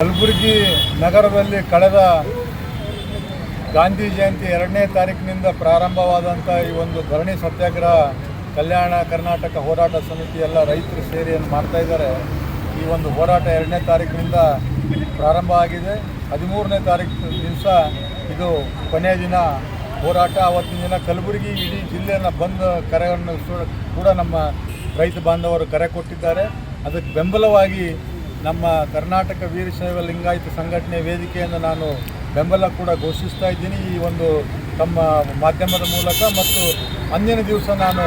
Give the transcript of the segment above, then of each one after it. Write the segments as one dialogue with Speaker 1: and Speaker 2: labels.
Speaker 1: ಕಲಬುರಗಿ ನಗರದಲ್ಲಿ ಕಳೆದ ಗಾಂಧಿ ಜಯಂತಿ ಎರಡನೇ ತಾರೀಕಿನಿಂದ ಪ್ರಾರಂಭವಾದಂಥ ಈ ಒಂದು ಧರಣಿ ಸತ್ಯಾಗ್ರಹ, ಕಲ್ಯಾಣ ಕರ್ನಾಟಕ ಹೋರಾಟ ಸಮಿತಿ ಎಲ್ಲ ರೈತರು ಸೇರಿ ಏನು ಮಾಡ್ತಾ ಇದ್ದಾರೆ, ಈ ಒಂದು ಹೋರಾಟ ಎರಡನೇ ತಾರೀಕಿನಿಂದ ಪ್ರಾರಂಭ ಆಗಿದೆ. ಹದಿಮೂರನೇ ತಾರೀಕು ದಿವಸ ಇದು ಕೊನೆಯ ದಿನ ಹೋರಾಟ. ಅವತ್ತಿನ ದಿನ ಕಲಬುರಗಿ ಇಡೀ ಜಿಲ್ಲೆಯನ್ನು ಬಂದು ಕರೆಯನ್ನು ಕೂಡ ನಮ್ಮ ರೈತ ಬಾಂಧವರು ಕರೆ ಕೊಟ್ಟಿದ್ದಾರೆ. ಅದಕ್ಕೆ ಬೆಂಬಲವಾಗಿ ನಮ್ಮ ಕರ್ನಾಟಕ ವೀರಶೈವ ಲಿಂಗಾಯತ ಸಂಘಟನೆ ವೇದಿಕೆಯನ್ನು ನಾನು ಬೆಂಬಲ ಕೂಡ ಘೋಷಿಸ್ತಾ ಇದ್ದೀನಿ. ಈ ಒಂದು ತಮ್ಮ ಮಾಧ್ಯಮದ ಮೂಲಕ ಮತ್ತು ಅಂದಿನ ದಿವಸ ನಾನು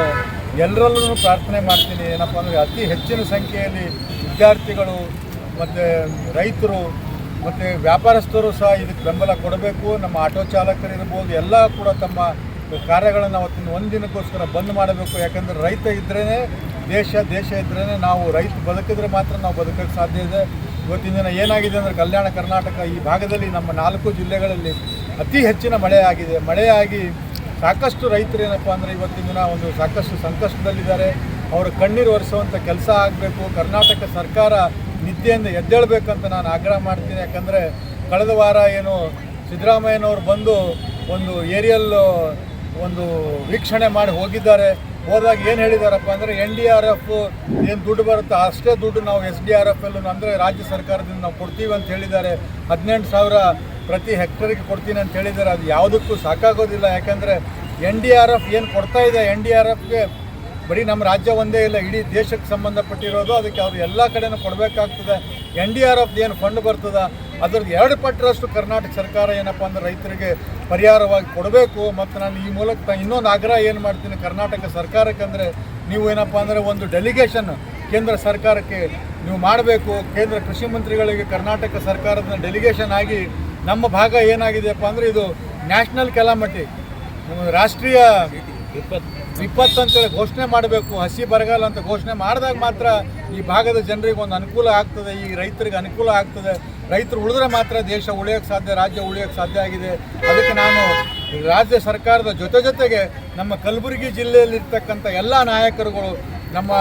Speaker 1: ಎಲ್ಲರಲ್ಲೂ ಪ್ರಾರ್ಥನೆ ಮಾಡ್ತೀನಿ. ಏನಪ್ಪ ಅಂದರೆ ಅತಿ ಹೆಚ್ಚಿನ ಸಂಖ್ಯೆಯಲ್ಲಿ ವಿದ್ಯಾರ್ಥಿಗಳು ಮತ್ತು ರೈತರು ಮತ್ತು ವ್ಯಾಪಾರಸ್ಥರು ಸಹ ಇದಕ್ಕೆ ಬೆಂಬಲ ಕೊಡಬೇಕು. ನಮ್ಮ ಆಟೋ ಚಾಲಕರಿರ್ಬೋದು, ಎಲ್ಲ ಕೂಡ ತಮ್ಮ ಕಾರ್ಯಗಳನ್ನು ಅವತ್ತಿನ ಒಂದಿನಕ್ಕೋಸ್ಕರ ಬಂದ್ ಮಾಡಬೇಕು. ಯಾಕಂದರೆ ರೈತ ಇದ್ರೇ ದೇಶ ದೇಶ ಇದ್ರೇ ನಾವು ರೈತ ಬದುಕಿದ್ರೆ ಮಾತ್ರ ನಾವು ಬದುಕೋಕ್ಕೆ ಸಾಧ್ಯ ಇದೆ. ಇವತ್ತಿನ ದಿನ ಏನಾಗಿದೆ ಅಂದರೆ ಕಲ್ಯಾಣ ಕರ್ನಾಟಕ ಈ ಭಾಗದಲ್ಲಿ ನಮ್ಮ ನಾಲ್ಕು ಜಿಲ್ಲೆಗಳಲ್ಲಿ ಅತಿ ಹೆಚ್ಚಿನ ಮಳೆಯಾಗಿದೆ ಮಳೆಯಾಗಿ ಸಾಕಷ್ಟು ರೈತರು ಏನಪ್ಪ ಅಂದರೆ ಇವತ್ತಿನ ದಿನ ಒಂದು ಸಾಕಷ್ಟು ಸಂಕಷ್ಟದಲ್ಲಿದ್ದಾರೆ. ಅವರು ಕಣ್ಣೀರು ಒರೆಸುವಂಥ ಕೆಲಸ ಆಗಬೇಕು. ಕರ್ನಾಟಕ ಸರ್ಕಾರ ನಿದ್ದೆಯಿಂದ ಎದ್ದೇಳಬೇಕಂತ ನಾನು ಆಗ್ರಹ ಮಾಡ್ತೀನಿ. ಯಾಕಂದರೆ ಕಳೆದ ವಾರ ಏನು ಸಿದ್ದರಾಮಯ್ಯನವರು ಬಂದು ಒಂದು ಏರಿಯಲ್ ಒಂದು ವೀಕ್ಷಣೆ ಮಾಡಿ ಹೋಗಿದ್ದಾರೆ. ಹೋದಾಗ ಏನು ಹೇಳಿದಾರಪ್ಪ ಅಂದರೆ, ಎನ್ ಡಿ ಆರ್ ಎಫ್ ಏನು ದುಡ್ಡು ಬರುತ್ತೋ, ಅಷ್ಟೇ ದುಡ್ಡು ನಾವು ಎಸ್ ಡಿ ಆರ್ ಎಫ್ ಅಂದರೆ ರಾಜ್ಯ ಸರ್ಕಾರದಿಂದ ನಾವು ಕೊಡ್ತೀವಿ ಅಂತ ಹೇಳಿದ್ದಾರೆ. ಹದಿನೆಂಟು ಸಾವಿರ ಪ್ರತಿ ಹೆಕ್ಟರ್ಗೆ ಕೊಡ್ತೀನಿ ಅಂತ ಹೇಳಿದ್ದಾರೆ. ಅದು ಯಾವುದಕ್ಕೂ ಸಾಕಾಗೋದಿಲ್ಲ. ಯಾಕಂದರೆ ಎನ್ ಡಿ ಆರ್ ಎಫ್ ಏನು ಕೊಡ್ತಾ ಇದೆ, ಎನ್ ಡಿ ಆರ್ ಎಫ್ಗೆ ಬರೀ ನಮ್ಮ ರಾಜ್ಯ ಒಂದೇ ಇಲ್ಲ, ಇಡೀ ದೇಶಕ್ಕೆ ಸಂಬಂಧಪಟ್ಟಿರೋದು, ಅದಕ್ಕೆ ಅವರು ಎಲ್ಲ ಕಡೆನೂ ಕೊಡಬೇಕಾಗ್ತದೆ. ಎನ್ ಡಿ ಆರ್ ಎಫ್ದು ಏನು ಫಂಡ್ ಬರ್ತದೆ, ಅದ್ರದ್ದು ಎರಡು ಪಟ್ಟರಷ್ಟು ಕರ್ನಾಟಕ ಸರ್ಕಾರ ಏನಪ್ಪ ಅಂದ್ರೆ ರೈತರಿಗೆ ಪರಿಹಾರವಾಗಿ ಕೊಡಬೇಕು. ಮತ್ತು ನಾನು ಈ ಮೂಲಕ ಇನ್ನೊಂದು ಆಗ್ರಹ ಏನು ಮಾಡ್ತೀನಿ, ಕರ್ನಾಟಕ ಸರ್ಕಾರಕ್ಕೆ ಅಂದರೆ ನೀವು ಏನಪ್ಪ ಅಂದರೆ ಒಂದು ಡೆಲಿಗೇಷನ್ ಕೇಂದ್ರ ಸರ್ಕಾರಕ್ಕೆ ನೀವು ಮಾಡಬೇಕು. ಕೇಂದ್ರ ಕೃಷಿ ಮಂತ್ರಿಗಳಿಗೆ ಕರ್ನಾಟಕ ಸರ್ಕಾರದ ಡೆಲಿಗೇಷನ್ ಆಗಿ ನಮ್ಮ ಭಾಗ ಏನಾಗಿದೆಯಪ್ಪ ಅಂದರೆ ಇದು ನ್ಯಾಷನಲ್ ಕೆಲಾಮಟಿ ರಾಷ್ಟ್ರೀಯ ವಿಪತ್ತು ಅಂತೇಳಿ ಘೋಷಣೆ ಮಾಡಬೇಕು, ಹಸಿ ಬರಗಾಲ ಅಂತ ಘೋಷಣೆ ಮಾಡಿದಾಗ ಮಾತ್ರ ಈ ಭಾಗದ ಜನರಿಗೆ ಒಂದು ಅನುಕೂಲ ಆಗ್ತದೆ, ಈ ರೈತರಿಗೆ ಅನುಕೂಲ ಆಗ್ತದೆ. ರೈತರು ಉಳಿದ್ರೆ ಮಾತ್ರ ದೇಶ ಉಳಿಯೋಕ್ಕೆ ಸಾಧ್ಯ, ರಾಜ್ಯ ಉಳಿಯೋಕ್ಕೆ ಸಾಧ್ಯ ಆಗಿದೆ. ಅದಕ್ಕೆ ನಾನು ರಾಜ್ಯ ಸರ್ಕಾರದ ಜೊತೆ ಜೊತೆಗೆ ನಮ್ಮ ಕಲಬುರಗಿ ಜಿಲ್ಲೆಯಲ್ಲಿರ್ತಕ್ಕಂಥ ಎಲ್ಲ ನಾಯಕರುಗಳು, ನಮ್ಮ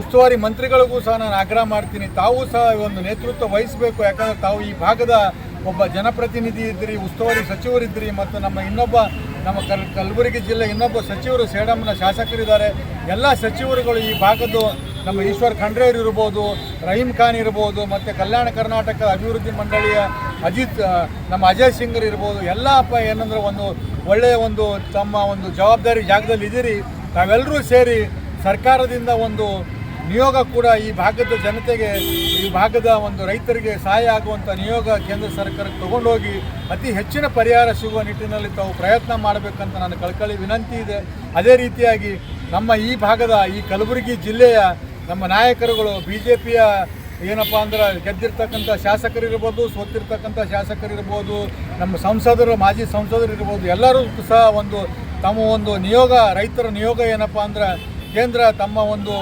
Speaker 1: ಉಸ್ತುವಾರಿ ಮಂತ್ರಿಗಳಿಗೂ ಸಹ ನಾನು ಆಗ್ರಹ ಮಾಡ್ತೀನಿ. ತಾವು ಸಹ ಒಂದು ನೇತೃತ್ವ ವಹಿಸಬೇಕು. ಯಾಕಂದರೆ ತಾವು ಈ ಭಾಗದ ಒಬ್ಬ ಜನಪ್ರತಿನಿಧಿ ಇದ್ರಿ, ಉಸ್ತುವಾರಿ ಸಚಿವರಿದ್ರಿ ಮತ್ತು ನಮ್ಮ ಇನ್ನೊಬ್ಬ ನಮ್ಮ ಕಲ್ ಕಲಬುರಗಿ ಜಿಲ್ಲೆ ಇನ್ನೊಬ್ಬ ಸಚಿವರು ಸೇಡಮ್ನ ಶಾಸಕರಿದ್ದಾರೆ. ಎಲ್ಲ ಸಚಿವರುಗಳು ಈ ಭಾಗದ್ದು ನಮ್ಮ ಈಶ್ವರ್ ಖಂಡ್ರೇರ್ ಇರ್ಬೋದು, ರಹೀಂ ಖಾನ್ ಇರ್ಬೋದು, ಮತ್ತು ಕಲ್ಯಾಣ ಕರ್ನಾಟಕ ಅಭಿವೃದ್ಧಿ ಮಂಡಳಿಯ ಅಜಿತ್ ನಮ್ಮ ಅಜಯ್ ಸಿಂಗರ್ ಇರ್ಬೋದು ಎಲ್ಲಪ್ಪ ಏನಂದ್ರೆ ಒಂದು ಒಳ್ಳೆಯ ಒಂದು ತಮ್ಮ ಒಂದು ಜವಾಬ್ದಾರಿ ಜಾಗದಲ್ಲಿ ಇದ್ದೀರಿ. ತಾವೆಲ್ಲರೂ ಸೇರಿ ಸರ್ಕಾರದಿಂದ ಒಂದು ನಿಯೋಗ ಕೂಡ ಈ ಭಾಗದ ಜನತೆಗೆ, ಈ ಭಾಗದ ಒಂದು ರೈತರಿಗೆ ಸಹಾಯ ಆಗುವಂಥ ನಿಯೋಗ ಕೇಂದ್ರ ಸರ್ಕಾರಕ್ಕೆ ತಗೊಂಡೋಗಿ ಅತಿ ಹೆಚ್ಚಿನ ಪರಿಹಾರ ಸಿಗುವ ನಿಟ್ಟಿನಲ್ಲಿ ತಾವು ಪ್ರಯತ್ನ ಮಾಡಬೇಕಂತ ನಾನು ಕಳ್ಕಳಿ ವಿನಂತಿ ಇದೆ. ಅದೇ ರೀತಿಯಾಗಿ ನಮ್ಮ ಈ ಭಾಗದ, ಈ ಕಲಬುರಗಿ ಜಿಲ್ಲೆಯ ನಮ್ಮ ನಾಯಕರುಗಳು ಬಿ ಜೆ ಪಿಯ ಏನಪ್ಪ ಅಂದ್ರೆ ಗೆದ್ದಿರ್ತಕ್ಕಂಥ ಶಾಸಕರಿರ್ಬೋದು, ಸೋತಿರ್ತಕ್ಕಂಥ ಶಾಸಕರಿರ್ಬೋದು, ನಮ್ಮ ಸಂಸದರು, ಮಾಜಿ ಸಂಸದರು ಇರ್ಬೋದು ಎಲ್ಲರೂ ಸಹ ಒಂದು ತಮ್ಮ ಒಂದು ನಿಯೋಗ, ರೈತರ ನಿಯೋಗ ಏನಪ್ಪ ಅಂದ್ರೆ ಕೇಂದ್ರ ತಮ್ಮ ಒಂದು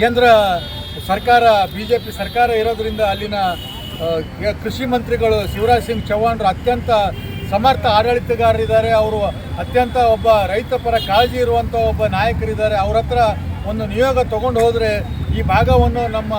Speaker 1: ಕೇಂದ್ರ ಸರ್ಕಾರ ಬಿ ಜೆ ಪಿ ಸರ್ಕಾರ ಇರೋದರಿಂದ ಅಲ್ಲಿನ ಕೃಷಿ ಮಂತ್ರಿಗಳು ಶಿವರಾಜ್ ಸಿಂಗ್ ಚೌಹಾಣ್ರು ಅತ್ಯಂತ ಸಮರ್ಥ ಆಡಳಿತಗಾರರಿದ್ದಾರೆ. ಅವರು ಅತ್ಯಂತ ಒಬ್ಬ ರೈತ ಪರ ಕಾಳಜಿ ಇರುವಂಥ ಒಬ್ಬ ನಾಯಕರಿದ್ದಾರೆ. ಅವ್ರ ಹತ್ರ ಒಂದು ನಿಯೋಗ ತಗೊಂಡು ಹೋದರೆ ಈ ಭಾಗವನ್ನು ನಮ್ಮ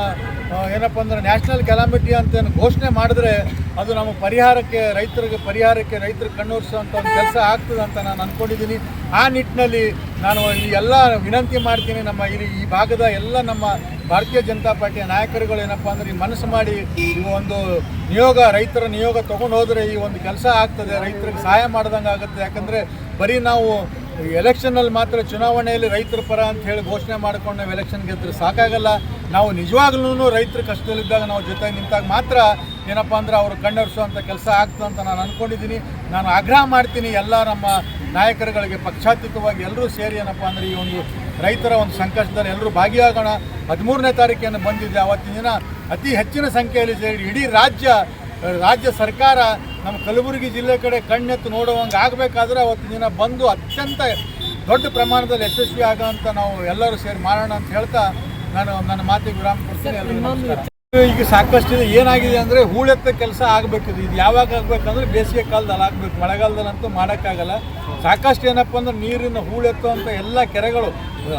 Speaker 1: ಏನಪ್ಪ ಅಂದ್ರೆ ನ್ಯಾಷನಲ್ ಕೆಲಾಮಿಟಿ ಅಂತ ಏನು ಘೋಷಣೆ ಮಾಡಿದ್ರೆ ಅದು ನಮ್ಮ ಪರಿಹಾರಕ್ಕೆ ರೈತರಿಗೆ ಪರಿಹಾರಕ್ಕೆ ರೈತರು ಕಣ್ಣೂರಿಸುವಂಥ ಒಂದು ಕೆಲಸ ಆಗ್ತದೆ ಅಂತ ನಾನು ಅಂದ್ಕೊಂಡಿದ್ದೀನಿ ಆ ನಿಟ್ಟಿನಲ್ಲಿ ನಾನು ಈ ಎಲ್ಲ ವಿನಂತಿ ಮಾಡ್ತೀನಿ ನಮ್ಮ ಇಲ್ಲಿ ಈ ಭಾಗದ ಎಲ್ಲ ನಮ್ಮ ಭಾರತೀಯ ಜನತಾ ಪಾರ್ಟಿಯ ನಾಯಕರುಗಳು ಏನಪ್ಪ ಅಂದ್ರೆ ಈ ಮನಸ್ಸು ಮಾಡಿ ಈ ಒಂದು ನಿಯೋಗ, ರೈತರ ನಿಯೋಗ ತಗೊಂಡು ಹೋದರೆ ಈ ಒಂದು ಕೆಲಸ ಆಗ್ತದೆ, ರೈತರಿಗೆ ಸಹಾಯ ಮಾಡ್ದಂಗೆ ಆಗುತ್ತೆ ಯಾಕಂದರೆ ಬರೀ ನಾವು ಎಲೆಕ್ಷನ್ನಲ್ಲಿ ಮಾತ್ರ ಚುನಾವಣೆಯಲ್ಲಿ ರೈತರ ಪರ ಅಂತ ಹೇಳಿ ಘೋಷಣೆ ಮಾಡಿಕೊಂಡು ನಾವು ಎಲೆಕ್ಷನ್ ಗೆದ್ರೆ ಸಾಕಾಗಲ್ಲ. ನಾವು ನಿಜವಾಗ್ಲೂ ರೈತರ ಕಷ್ಟದಲ್ಲಿದ್ದಾಗ ನಾವು ಜೊತೆ ನಿಂತಾಗ ಮಾತ್ರ ಏನಪ್ಪ ಅಂದ್ರೆ ಅವರು ಕಣ್ಣರಿಸುವಂಥ ಕೆಲಸ ಆಗ್ತದೆ ಅಂತ ನಾನು ಅಂದ್ಕೊಂಡಿದ್ದೀನಿ ನಾನು ಆಗ್ರಹ ಮಾಡ್ತೀನಿ ಎಲ್ಲ ನಮ್ಮ ನಾಯಕರುಗಳಿಗೆ ಪಕ್ಷಾತೀತವಾಗಿ ಎಲ್ಲರೂ ಸೇರಿ ಏನಪ್ಪ ಅಂದರೆ ಈ ಒಂದು ರೈತರ ಒಂದು ಸಂಕಷ್ಟದಲ್ಲಿ ಎಲ್ಲರೂ ಭಾಗಿಯಾಗೋಣ. ಹದಿಮೂರನೇ ತಾರೀಕೇನು ಬಂದಿದ್ದೆ ಅವತ್ತಿನ ದಿನ ಅತಿ ಹೆಚ್ಚಿನ ಸಂಖ್ಯೆಯಲ್ಲಿ ಸೇರಿ ಇಡೀ ರಾಜ್ಯ ರಾಜ್ಯ ಸರ್ಕಾರ ನಮ್ಮ ಕಲಬುರಗಿ ಜಿಲ್ಲೆ ಕಡೆ ಕಣ್ಣೆತ್ತು ನೋಡುವಂಗೆ ಆಗಬೇಕಾದ್ರೆ ಅವತ್ತು ದಿನ ಬಂದು ಅತ್ಯಂತ ದೊಡ್ಡ ಪ್ರಮಾಣದಲ್ಲಿ ಯಶಸ್ವಿ ಆಗೋಂಥ ನಾವು ಎಲ್ಲರೂ ಸೇರಿ ಮಾಡೋಣ ಅಂತ ಹೇಳ್ತಾ ನಾನು ನನ್ನ ಮಾತಿಗೆ ವಿರಾಮ ಕೊಡ್ತೀನಿ. ಈಗ ಸಾಕಷ್ಟು ಏನಾಗಿದೆ ಅಂದರೆ ಹೂಳೆತ್ತ ಕೆಲಸ ಆಗಬೇಕಿದೆ. ಇದು ಯಾವಾಗ ಆಗಬೇಕಂದ್ರೆ ಬೇಸಿಗೆ ಕಾಲದಲ್ಲಿ ಆಗಬೇಕು. ಮಳೆಗಾಲದಲ್ಲಂತೂ ಮಾಡೋಕ್ಕಾಗಲ್ಲ. ಸಾಕಷ್ಟು ಏನಪ್ಪ ಅಂದ್ರೆ ನೀರಿನ ಹೂಳೆತ್ತುವಂಥ ಎಲ್ಲ ಕೆರೆಗಳು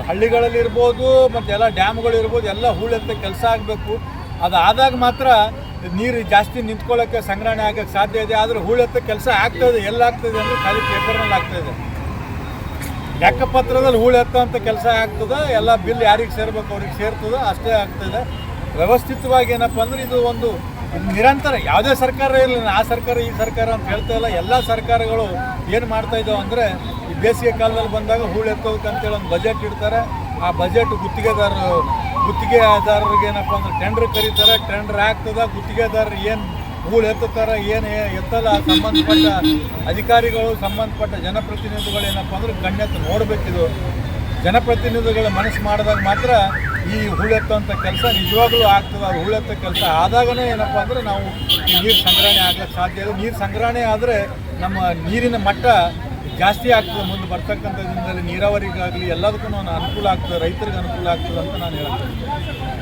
Speaker 1: ಹಳ್ಳಿಗಳಲ್ಲಿ ಇರ್ಬೋದು ಮತ್ತು ಎಲ್ಲ ಡ್ಯಾಮ್ಗಳು ಇರ್ಬೋದು ಎಲ್ಲ ಹೂಳೆತ್ತ ಕೆಲಸ ಆಗಬೇಕು. ಅದು ಆದಾಗ ಮಾತ್ರ ನೀರು ಜಾಸ್ತಿ ನಿಂತ್ಕೊಳ್ಳೋಕ್ಕೆ ಸಂಗ್ರಹಣೆ ಆಗಕ್ಕೆ ಸಾಧ್ಯ ಇದೆ. ಆದರೆ ಹೂಳೆತ್ತ ಕೆಲಸ ಆಗ್ತದೆ ಎಲ್ಲಾಗ್ತದೆ ಅಂದರೆ ಖಾಲಿ ಪೇಪರ್ನಲ್ಲಿ ಆಗ್ತಾಯಿದೆ ಲೆಕ್ಕಪತ್ರದಲ್ಲಿ ಅಂತ ಕೆಲಸ ಆಗ್ತದೆ, ಎಲ್ಲ ಬಿಲ್ ಯಾರಿಗೆ ಸೇರ್ಬೇಕು ಅವ್ರಿಗೆ ಸೇರ್ತದೆ ಅಷ್ಟೇ ಆಗ್ತದೆ ವ್ಯವಸ್ಥಿತವಾಗಿ ಏನಪ್ಪ ಅಂದ್ರೆ ಇದು ಒಂದು ನಿರಂತರ, ಯಾವುದೇ ಸರ್ಕಾರ ಇರಲಿ, ಆ ಸರ್ಕಾರ, ಈ ಸರ್ಕಾರ ಅಂತ ಹೇಳ್ತಾ ಇಲ್ಲ. ಎಲ್ಲ ಸರ್ಕಾರಗಳು ಏನು ಮಾಡ್ತಾ ಇದ್ದಾವೆ ಅಂದರೆ ಈ ಬೇಸಿಗೆ ಕಾಲದಲ್ಲಿ ಬಂದಾಗ ಹೂಳು ಎತ್ತೋದಕ್ಕೆ ಅಂತೇಳಿ ಒಂದು ಬಜೆಟ್ ಇಡ್ತಾರೆ. ಆ ಬಜೆಟ್ ಗುತ್ತಿಗೆದಾರರು, ಗುತ್ತಿಗೆದಾರರಿಗೆ ಏನಪ್ಪ ಅಂದ್ರೆ ಟೆಂಡರ್ ಕರೀತಾರೆ ಟೆಂಡರ್ ಆಗ್ತದ, ಗುತ್ತಿಗೆದಾರರು ಏನು ಹೂಳು ಎತ್ತುತ್ತಾರೆ ಏನು ಎತ್ತಲ್ಲ ಸಂಬಂಧಪಟ್ಟ ಅಧಿಕಾರಿಗಳು, ಸಂಬಂಧಪಟ್ಟ ಜನಪ್ರತಿನಿಧಿಗಳು ಏನಪ್ಪ ಅಂದ್ರೆ ಕಣ್ಣೆತ್ತು ನೋಡಬೇಕಿದು. ಜನಪ್ರತಿನಿಧಿಗಳ ಮನಸ್ಸು ಮಾಡಿದಾಗ ಮಾತ್ರ ಈ ಹುಳೆತ್ತಂಥ ಕೆಲಸ ನಿಜವಾಗ್ಲೂ ಆಗ್ತದೆ. ಅದು ಹೂಳೆತ್ತೋ ಕೆಲಸ ಆದಾಗನೇ ಏನಪ್ಪ ಅಂದರೆ ನಾವು ಈ ನೀರು ಸಂಗ್ರಹಣೆ ಆಗ್ಲಿಕ್ಕೆ ಸಾಧ್ಯ ಇದೆ ನೀರು ಸಂಗ್ರಹಣೆ ಆದರೆ ನಮ್ಮ ನೀರಿನ ಮಟ್ಟ ಜಾಸ್ತಿ ಆಗ್ತದೆ, ಮುಂದೆ ಬರ್ತಕ್ಕಂಥ ದಿನದಲ್ಲಿ ನೀರಾವರಿಗಾಗಲಿ ಎಲ್ಲದಕ್ಕೂ ಅನುಕೂಲ ಆಗ್ತದೆ, ರೈತರಿಗೆ ಅನುಕೂಲ ಆಗ್ತದೆ ಅಂತ ನಾನು ಹೇಳ್ತೀನಿ